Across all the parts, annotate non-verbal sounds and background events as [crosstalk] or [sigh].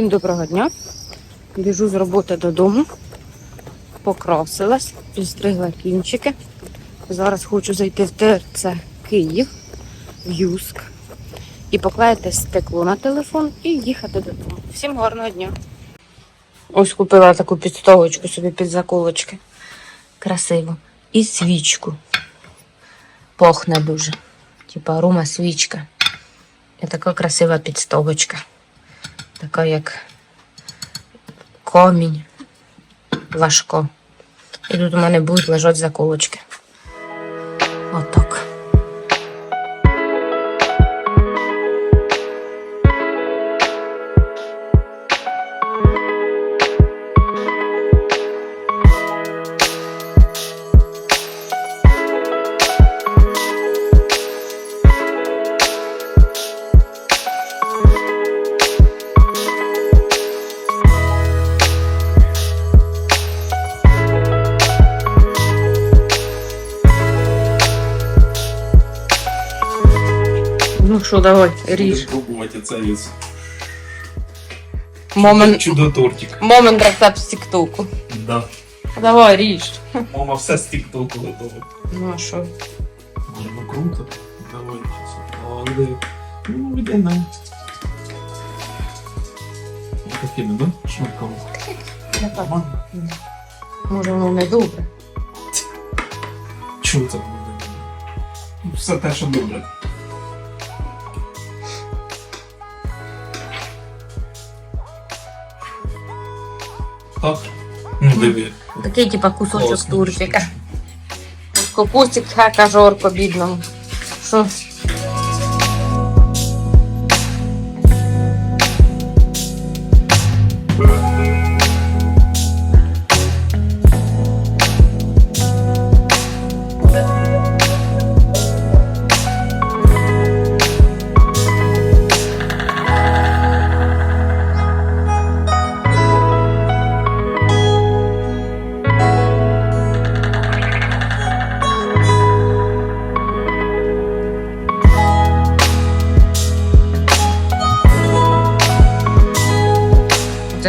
Всім доброго дня. Біжу з роботи додому. Покрасилась, підстригла кінчики. Зараз хочу зайти в ТРЦ Київ, в Юск. І поклеїти стекло на телефон і їхати додому. Всім гарного дня. Ось купила таку підстовочку собі під заколочки. Красиво. І свічку. Пахне дуже. Типа арома свічка. І така красива підстовочка. Така як комінь. Важко. І тут у мене будуть лежати заколочки. Ну що, давай, ріж. Пробувати це із Момент, чудо-тортик. момент рецепт з тіктоку. Да. Давай, ріж. Мама все з тіктоку готова. Ну а що? Ні, ну круто. Давай. Але... Ну, іди на. Такими, да? Шматками. Нормально? Може воно не добре. Буде? Ну, Все те, що добре. Так. Ну, диви. Такий типа кусочок Класно. турчика. Ось Кокосик хака жорко бідному. Що?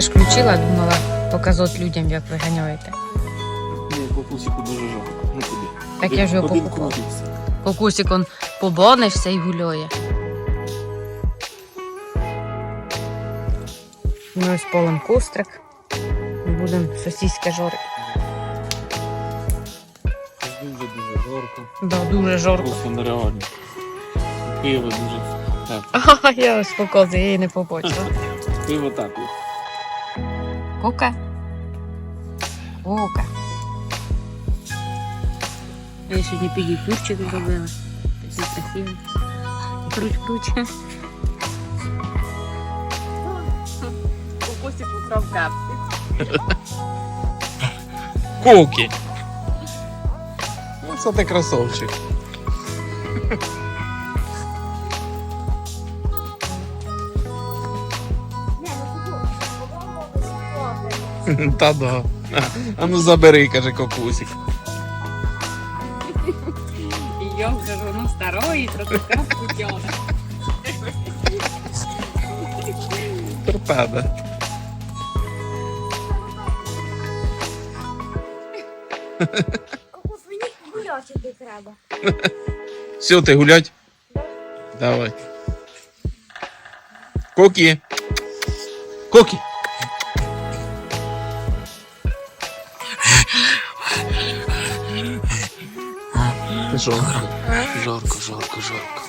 Ж включила, думала показати людям, як ви ганяєте. Ні, по дуже жарко. Ну тобі. Так я ж його покупала. крутиться. Кокусик он побонився і гуляє. Ми ось полем кострик. Будемо сосиськи жорити. Дуже-дуже жарко. Да, дуже жорко. Просто нереально. Києво дуже тепло. Ага, я ось показую, я її не побачила. Києво тепло. Кука. Кука. Я сьогодні педикюрчик зробила. Такий красивий. Круть. Кокосик украв капці. Коки. Ну, це ти красавчик. [laughs] Та да. А ну забери, каже кокусик. Ее вже воно старої, трохи капку тягне. Торпеда. Кокус, мені гуляти треба. Все, ти гулять? Давай. Кокі. Кокі. Жарко. жорко, жорко, жорко.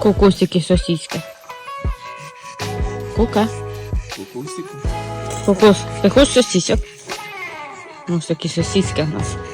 Кукусики, сосиски. Кука. Кокусик. Кокос, ти хочеш сосисок? Ось такі сосиски у нас.